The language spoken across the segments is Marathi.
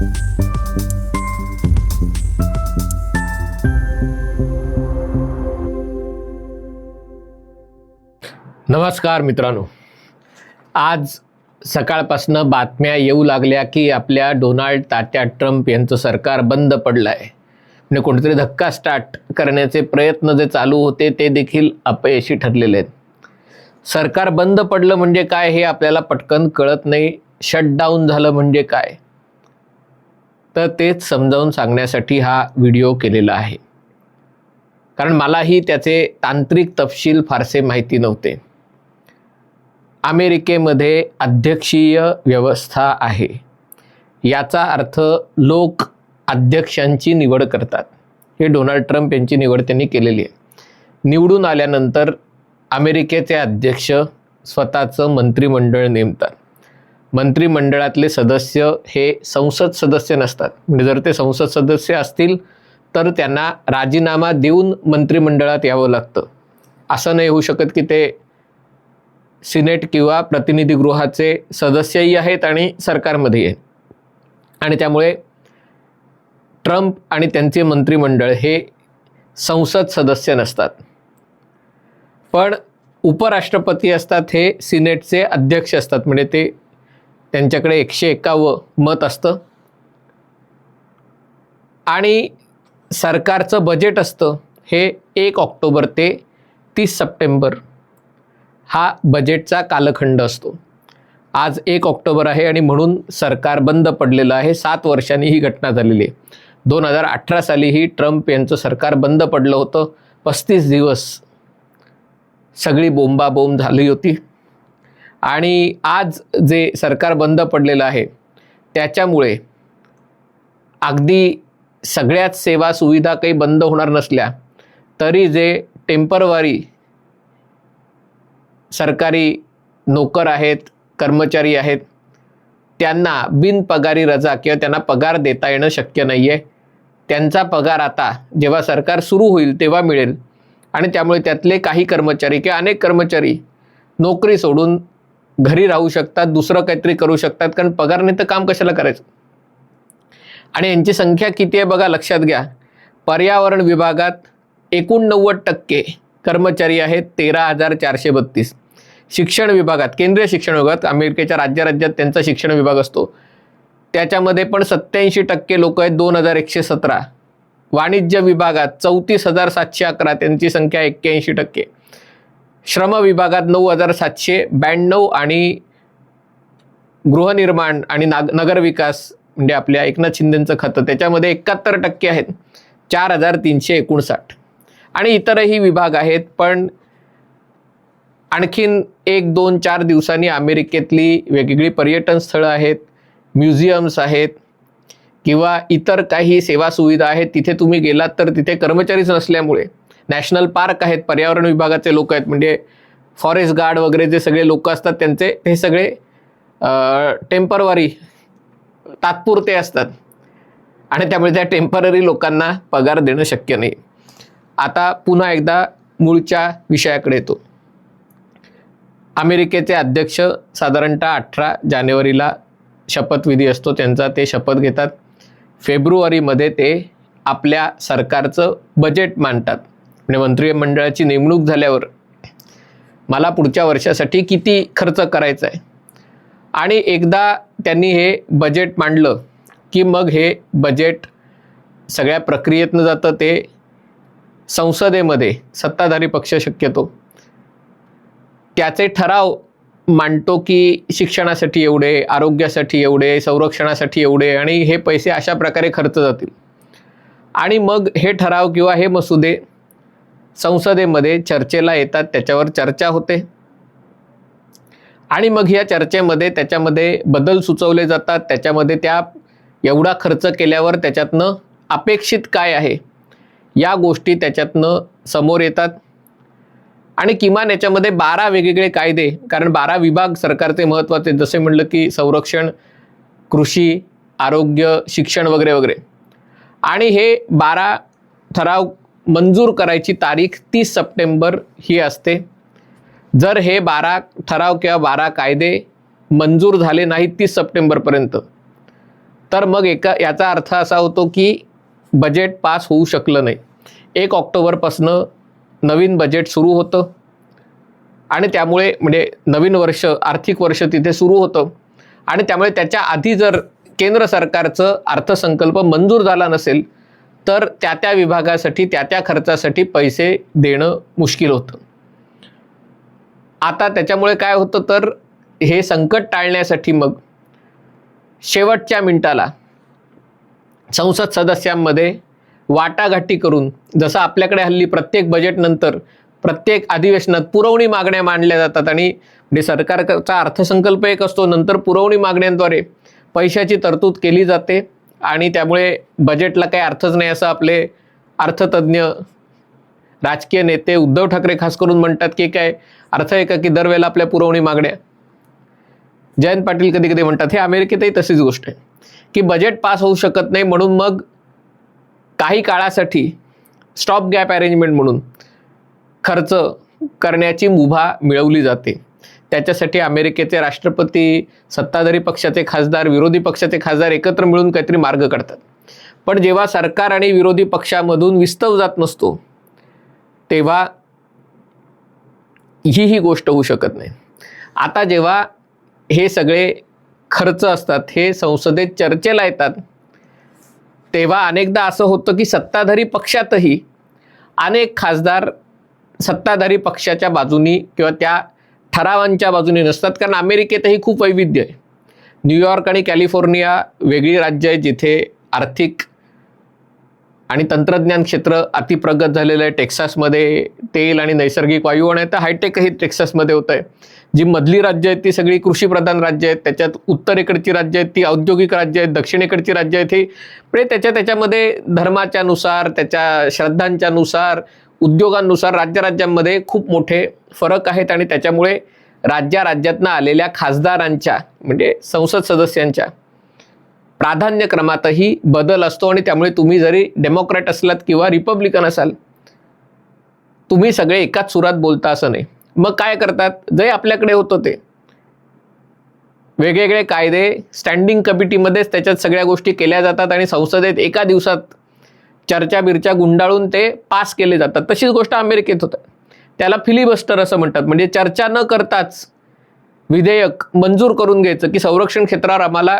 नमस्कार मित्रांनो. आज सकाळपासनं बातम्या येऊ लागल्या की आपल्या डोनाल्ड तात्या ट्रम्प यांचं सरकार बंद पडलं आहे म्हणजे कोणतरी धक्का स्टार्ट करण्याचे प्रयत्न जे चालू होते ते देखील अपयशी ठरलेले आहेत. सरकार बंद पडलं म्हणजे काय हे आपल्याला पटकन कळत नाही. शटडाऊन झालं म्हणजे काय? तर तेच समजावून सांगण्यासाठी हा व्हिडिओ केलेला आहे. कारण मलाही त्याचे तांत्रिक तपशील फारसे माहिती नव्हते. अमेरिकेमध्ये अध्यक्षीय व्यवस्था आहे. याचा अर्थ लोक अध्यक्षांची निवड करतात. हे डोनाल्ड ट्रम्प यांची निवड त्यांनी केलेली आहे. निवडून आल्यानंतर अमेरिकेचे अध्यक्ष स्वतःचं मंत्रिमंडळ नेमतात. मंत्रिमंडळातले सदस्य हे संसद सदस्य नसतात. म्हणजे जर ते संसद सदस्य असतील तर त्यांना राजीनामा देऊन मंत्रिमंडळात यावं लागतं. असं नाही होऊ शकत की ते सिनेट किंवा प्रतिनिधीगृहाचे सदस्यही आहेत आणि सरकारमध्येही आहेत. आणि त्यामुळे ट्रम्प आणि त्यांचे मंत्रिमंडळ हे संसद सदस्य नसतात. पण उपराष्ट्रपती असतात हे सिनेटचे अध्यक्ष असतात. म्हणजे ते त्यांच्याकडे एकशे एकावं मत असतं. आणि सरकारचं बजेट असतं हे एक ऑक्टोबर ते तीस सप्टेंबर हा बजेटचा कालखंड असतो. आज एक ऑक्टोबर आहे आणि म्हणून सरकार बंद पडलेलं आहे. सात वर्षांनी ही घटना झालेली आहे. दोन हजार अठरा सालीही ट्रम्प यांचं सरकार बंद पडलं होतं. पस्तीस दिवस सगळी बोंबाबोंब झाली होती. आणि आज जे सरकार बंद पडलेलं आहे त्याच्यामुळे अगदी सगळ्याच सेवा सुविधा काही बंद होणार नसल्या तरी जे टेम्परवारी सरकारी नोकर आहेत कर्मचारी आहेत त्यांना बिनपगारी रजा किंवा त्यांना पगार देता येणं शक्य नाही आहे त्यांचा पगार आता जेव्हा सरकार सुरू होईल तेव्हा मिळेल. आणि त्यामुळे त्यातले काही कर्मचारी किंवा अनेक कर्मचारी नोकरी सोडून घरी राहू शकतात दुसरं काहीतरी करू शकतात कारण पगार नाही तर काम कशाला करायचं? आणि यांची संख्या किती आहे बघा लक्षात घ्या. पर्यावरण विभागात एकोणनव्वद टक्के कर्मचारी आहेत तेरा हजार चारशे बत्तीस. शिक्षण विभागात केंद्रीय शिक्षण विभागात अमेरिकेच्या राज्य राज्यात त्यांचा शिक्षण विभाग असतो. त्याच्यामध्ये पण सत्याऐंशी टक्के लोक आहेत दोन हजार एकशे सतरा. वाणिज्य विभागात चौतीस हजार सातशे अकरा त्यांची संख्या एक्क्याऐंशी टक्के. श्रम विभागात नऊ हजार सातशे ब्याण्णव आणि गृहनिर्माण आणि नाग नगरविकास म्हणजे आपल्या एकनाथ शिंदेचं खातं त्याच्यामध्ये एकाहत्तर टक्के आहेत. चार हजार तीनशे एकोणसाठ. आणि इतरही विभाग आहेत पण आणखीन एक दोन चार दिवसांनी अमेरिकेतली वेगवेगळी पर्यटन स्थळं आहेत म्युझियम्स आहेत किंवा इतर काही सेवा सुविधा आहेत तिथे तुम्ही गेलात तर तिथे कर्मचारीच नसल्यामुळे नॅशनल पार्क आहेत पर्यावरण विभागाचे लोक आहेत म्हणजे फॉरेस्ट गार्ड वगैरे जे सगळे लोक असतात त्यांचे हे सगळे टेम्परवारी तात्पुरते असतात. आणि त्यामुळे त्या टेंपररी लोकांना पगार देणं शक्य नाही. आता पुन्हा एकदा मूळच्या विषयाकडे येतो. अमेरिकेचे अध्यक्ष साधारणतः अठरा जानेवारीला शपथविधी असतो त्यांचा ते शपथ घेतात. फेब्रुवारीमध्ये ते आपल्या सरकारचं बजेट मांडतात. म्हणजे मंत्रिमंडळाची नेमणूक झाल्यावर मला पुढच्या वर्षासाठी किती खर्च करायचा आहे? आणि एकदा त्यांनी हे बजेट मांडलं की मग हे बजेट सगळ्या प्रक्रियेतनं जातं ते संसदेमध्ये सत्ताधारी पक्ष शक्यतो. त्याचे ठराव मांडतो की शिक्षणासाठी एवढे आरोग्यासाठी एवढे संरक्षणासाठी एवढे आणि हे पैसे अशा प्रकारे खर्च जातील. आणि मग हे ठराव किंवा हे मसुदे संसदेमध्ये चर्चेला येतात त्याच्यावर चर्चा होते. आणि मग या चर्चेमध्ये त्याच्यामध्ये बदल सुचवले जातात त्याच्यामध्ये त्या एवढा खर्च केल्यावर त्याच्यातनं अपेक्षित काय आहे या गोष्टी त्याच्यातनं समोर येतात. आणि किमान याच्यामध्ये बारा वेगवेगळे कायदे कारण बारा विभाग सरकारचे महत्त्वाचे जसे म्हटलं की संरक्षण कृषी आरोग्य शिक्षण वगैरे वगैरे. आणि हे बारा ठराव मंजूर करायची तारीख तीस सप्टेंबर ही असते. जर हे बारा ठराव किंवा बारा कायदे मंजूर झाले नाहीत तीस सप्टेंबरपर्यंत तर मग एका याचा अर्थ असा होतो की बजेट पास होऊ शकलं नाही. एक ऑक्टोबरपासनं नवीन बजेट सुरू होतं आणि त्यामुळे म्हणजे नवीन वर्ष आर्थिक वर्ष तिथे सुरू होतं. आणि त्यामुळे त्याच्या आधी जर केंद्र सरकारचं अर्थसंकल्प मंजूर झाला नसेल तर त्या त्या विभागासाठी त्या त्या खर्चासाठी पैसे देणं मुश्किल होतं. आता त्याच्यामुळे काय होतं तर हे संकट टाळण्यासाठी मग शेवटच्या मिनिटाला संसद सदस्यांमध्ये वाटाघाटी करून जसं आपल्याकडे हल्ली प्रत्येक बजेटनंतर प्रत्येक अधिवेशनात पुरवणी मागण्या मांडल्या जातात आणि म्हणजे सरकारचा अर्थसंकल्प एक असतो नंतर पुरवणी मागण्यांद्वारे पैशाची तरतूद केली जाते. आणि त्यामुळे बजेटला काही अर्थच नाही असं आपले अर्थतज्ज्ञ राजकीय नेते उद्धव ठाकरे खास करून म्हणतात की काय अर्थ आहे का की दरवेळेला आपल्या पुरवणी मागण्या? जयंत पाटील कधी कधी म्हणतात हे अमेरिकेतही तशीच गोष्ट आहे की बजेट पास होऊ शकत नाही म्हणून मग काही काळासाठी स्टॉप गॅप अरेंजमेंट म्हणून खर्च करण्याची मुभा मिळवली जाते. त्याच्यासाठी अमेरिकेचे राष्ट्रपती सत्ताधारी पक्षाचे खासदार विरोधी पक्षाचे खासदार एकत्र मिळून काहीतरी मार्ग काढतात. पण जेव्हा सरकार आणि विरोधी पक्षामधून विस्तव जात नसतो तेव्हा ही ही गोष्ट होऊ शकत नाही. आता जेव्हा हे सगळे खर्च असतात हे संसदेत चर्चेला येतात तेव्हा अनेकदा असं होतं की सत्ताधारी पक्षातही अनेक खासदार सत्ताधारी पक्षाच्या बाजूनी किंवा त्या ठरावांच्या बाजूने नसतात. कारण अमेरिकेतही खूप वैविध्य आहे. न्यूयॉर्क आणि कॅलिफोर्निया वेगळी राज्य आहे जिथे आर्थिक आणि तंत्रज्ञान क्षेत्र अतिप्रगत झालेलं आहे. टेक्सासमध्ये तेल आणि नैसर्गिक वायू आणि आता हायटेकही टेक्सासमध्ये होतं आहे. जी मधली राज्य आहेत ती सगळी कृषीप्रधान राज्य आहेत. त्याच्यात उत्तरेकडची राज्य आहेत ती औद्योगिक राज्य आहेत दक्षिणेकडची राज्य आहेत. ही म्हणजे त्याच्या त्याच्यामध्ये धर्माच्या नुसार त्याच्या श्रद्धांच्या नुसार उद्योगांनुसार राज्य राज्यांमध्ये खूप मोठे फरक आहेत आणि त्याच्यामुळे राज्या राज्यातनं आलेल्या खासदारांच्या म्हणजे संसद सदस्यांच्या प्राधान्यक्रमातही बदल असतो आणि त्यामुळे तुम्ही जरी डेमोक्रॅट असलात किंवा रिपब्लिकन असाल तुम्ही सगळे एकाच सुरात बोलता असं नाही. मग काय करतात? जे आपल्याकडे होतं ते. वेगवेगळे कायदे स्टँडिंग कमिटीमध्येच त्याच्यात सगळ्या गोष्टी केल्या जातात आणि संसदेत एका दिवसात चर्चा बिरच्या गुंडाळून ते पास केले जातात. तशीच गोष्ट अमेरिकेत होतं. त्याला फिलिबस्टर असं म्हणतात. म्हणजे चर्चा न करताच विधेयक मंजूर करून घ्यायचं की संरक्षण क्षेत्रावर आम्हाला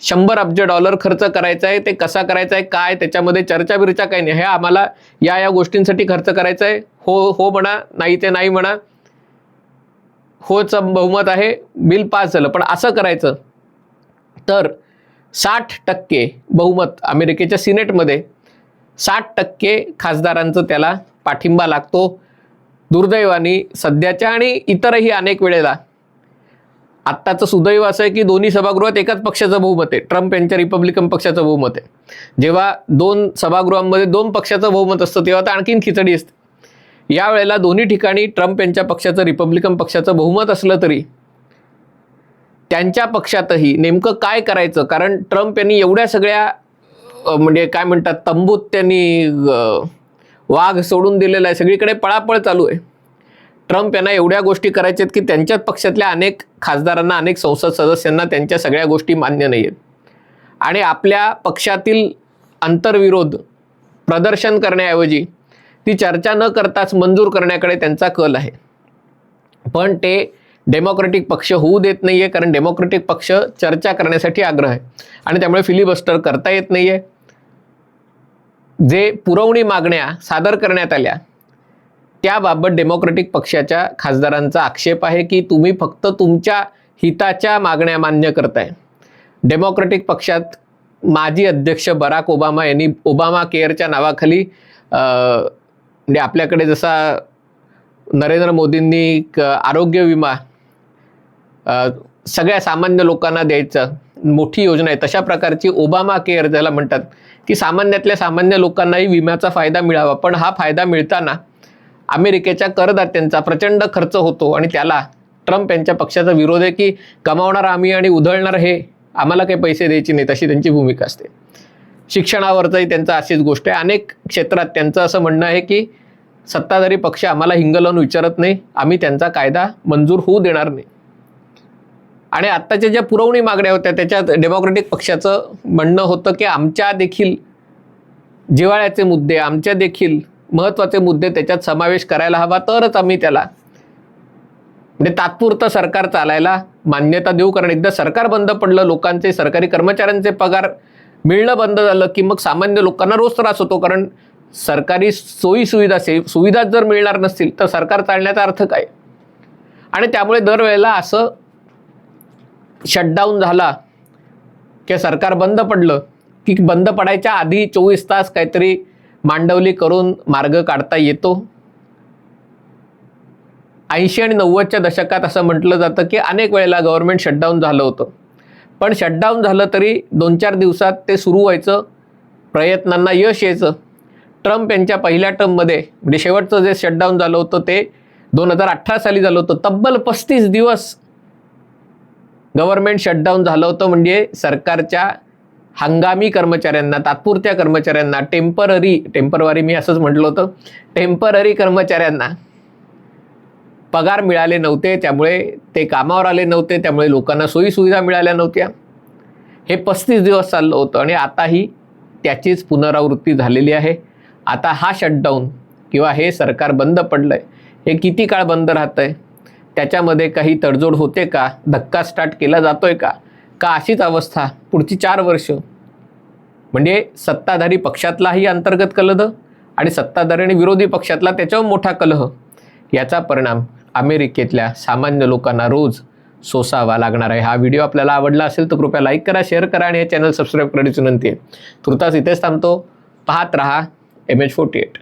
शंभर अब्ज डॉलर खर्च करायचा आहे ते कसा करायचा आहे काय त्याच्यामध्ये चर्चा बिरचा काही नाही. हे आम्हाला या या गोष्टींसाठी खर्च करायचा आहे. हो हो म्हणा नाही ते नाही म्हणा. होच बहुमत आहे. बिल पास झालं. पण असं करायचं तर साठ टक्के बहुमत अमेरिकेच्या सिनेटमध्ये साठ टक्के खासदारांचं त्याला पाठिंबा लागतो. दुर्दैवाने सध्याच्या आणि इतरही अनेक वेळेला. आत्ताचं सुदैव असं आहे की दोन्ही सभागृहात एकाच पक्षाचं बहुमत आहे. ट्रम्प यांच्या रिपब्लिकन पक्षाचं बहुमत आहे. जेव्हा दोन सभागृहांमध्ये दोन पक्षाचं बहुमत असतं तेव्हा तर आणखीन खिचडी असते. यावेळेला दोन्ही ठिकाणी ट्रम्प यांच्या पक्षाचं रिपब्लिकन पक्षाचं बहुमत असलं तरी त्यांच्या पक्षातही नेमकं काय करायचं? कारण ट्रम्प यांनी एवढ्या सगळ्या म्हणजे काय म्हणतात तंबूत त्यांनी वाघ सोडून दिलेला आहे. सगळीकडे पळापळ चालू आहे. ट्रम्प यांना एवढ्या गोष्टी करायच्या आहेत की त्यांच्याच पक्षातल्या अनेक खासदारांना अनेक संसद सदस्यांना त्यांच्या सगळ्या गोष्टी मान्य नाही आहेत. आणि आपल्या पक्षातील आंतरविरोध प्रदर्शन करण्याऐवजी ती चर्चा न करताच मंजूर करण्याकडे त्यांचा कल आहे. पण ते डेमोक्रेटिक पक्ष होऊ देत नाही आहे कारण डेमोक्रेटिक पक्ष चर्चा करण्यासाठी आग्रह आहे. आणि त्यामुळे फिलिबस्टर करता येत नाही आहे जे पुरवणी मागण्या सादर करण्यात आल्या त्याबाबत डेमोक्रेटिक पक्षाच्या खासदारांचा आक्षेप आहे की तुम्ही फक्त तुमच्या हिताच्या मागण्या मान्य करताय. डेमोक्रेटिक पक्षात माजी अध्यक्ष बराक ओबामा यांनी ओबामा केअरच्या नावाखाली म्हणजे आपल्याकडे जसा नरेंद्र मोदींनी आरोग्य विमा सगळ्या सामान्य लोकांना द्यायचं. मोठी योजना आहे. तशा प्रकारची ओबामा केअर ज्याला म्हणतात की सामान्यातल्या सामान्य लोकांनाही विम्याचा फायदा मिळावा. पण हा फायदा मिळताना अमेरिकेच्या करदात्यांचा प्रचंड खर्च होतो आणि त्याला ट्रम्प यांच्या पक्षाचा विरोध आहे की कमावणार आम्ही आणि उधळणार हे आम्हाला काही पैसे द्यायचे नाहीत अशी त्यांची भूमिका असते. शिक्षणावरचंही त्यांचा अशीच गोष्ट आहे. अनेक क्षेत्रात त्यांचं असं म्हणणं आहे की सत्ताधारी पक्ष आम्हाला हिंग लावून विचारत नाही. आम्ही त्यांचा कायदा मंजूर होऊ देणार नाही. आणि आत्ताच्या ज्या पुरवणी मागण्या होत्या त्याच्यात डेमोक्रेटिक पक्षाचं म्हणणं होतं की आमच्या देखील जिव्हाळ्याचे मुद्दे आमच्या देखील महत्त्वाचे मुद्दे त्याच्यात समावेश करायला हवा तरच आम्ही त्याला म्हणजे तात्पुरतं सरकार चालायला मान्यता देऊ. कारण एकदा सरकार बंद पडलं लोकांचे सरकारी कर्मचाऱ्यांचे पगार मिळणं बंद झालं की मग सामान्य लोकांना रोज त्रास होतो. कारण सरकारी सोयीसुविधा से सुविधाच जर मिळणार नसतील तर सरकार चालण्याचा अर्थ काय? आणि त्यामुळे दरवेळेला असं शटडाऊन झाला किंवा सरकार बंद पडलं की बंद पडायच्या आधी चोवीस तास काहीतरी मांडवली करून मार्ग काढता येतो. ऐंशी आणि नव्वदच्या दशकात असं म्हटलं जातं की अनेक वेळेला गव्हर्नमेंट शटडाऊन झालं होतं. पण शटडाऊन झालं तरी दोन चार दिवसात ते सुरू व्हायचं प्रयत्नांना यश यायचं. ट्रम्प यांच्या पहिल्या टर्ममध्ये म्हणजे शेवटचं जे शटडाऊन झालं होतं ते दोन हजार अठरा साली झालं होतं. तब्बल पस्तीस दिवस गव्हर्नमेंट शटडाऊन झालं होतं म्हणजे सरकारच्या हंगामी कर्मचाऱ्यांना तात्पुरत्या कर्मचाऱ्यांना टेंपररी टेम्परवारी मी असंच म्हटलं होतं. टेंपररी कर्मचाऱ्यांना पगार मिळाले नव्हते त्यामुळे ते कामावर आले नव्हते त्यामुळे लोकांना सोयीसुविधा मिळाल्या नव्हत्या. हे पस्तीस दिवस चाललं होतं आणि आताही त्याचीच पुनरावृत्ती झालेली आहे. आता हा शटडाऊन किंवा हे सरकार बंद पडलं आहे हे किती काळ बंद राहतं आहे त्याच्यामध्ये काही तडजोड होते का? धक्का स्टार्ट केला जातोय का? का अशीच अवस्था पुढची चार वर्ष? म्हणजे सत्ताधारी पक्षातलाही अंतर्गत कलह आणि सत्ताधारी आणि विरोधी पक्षातला त्याच्यावर मोठा कलह. याचा परिणाम अमेरिकेतल्या सामान्य लोकांना रोज सोसावा लागणार आहे. हा व्हिडिओ आपल्याला आवडला असेल तर कृपया लाईक करा शेअर करा आणि हे चॅनल सबस्क्राईब करण्याची विनंती आहे. तुर्तास इथेच थांबतो. पाहत रहा एम एच फोर्टी एट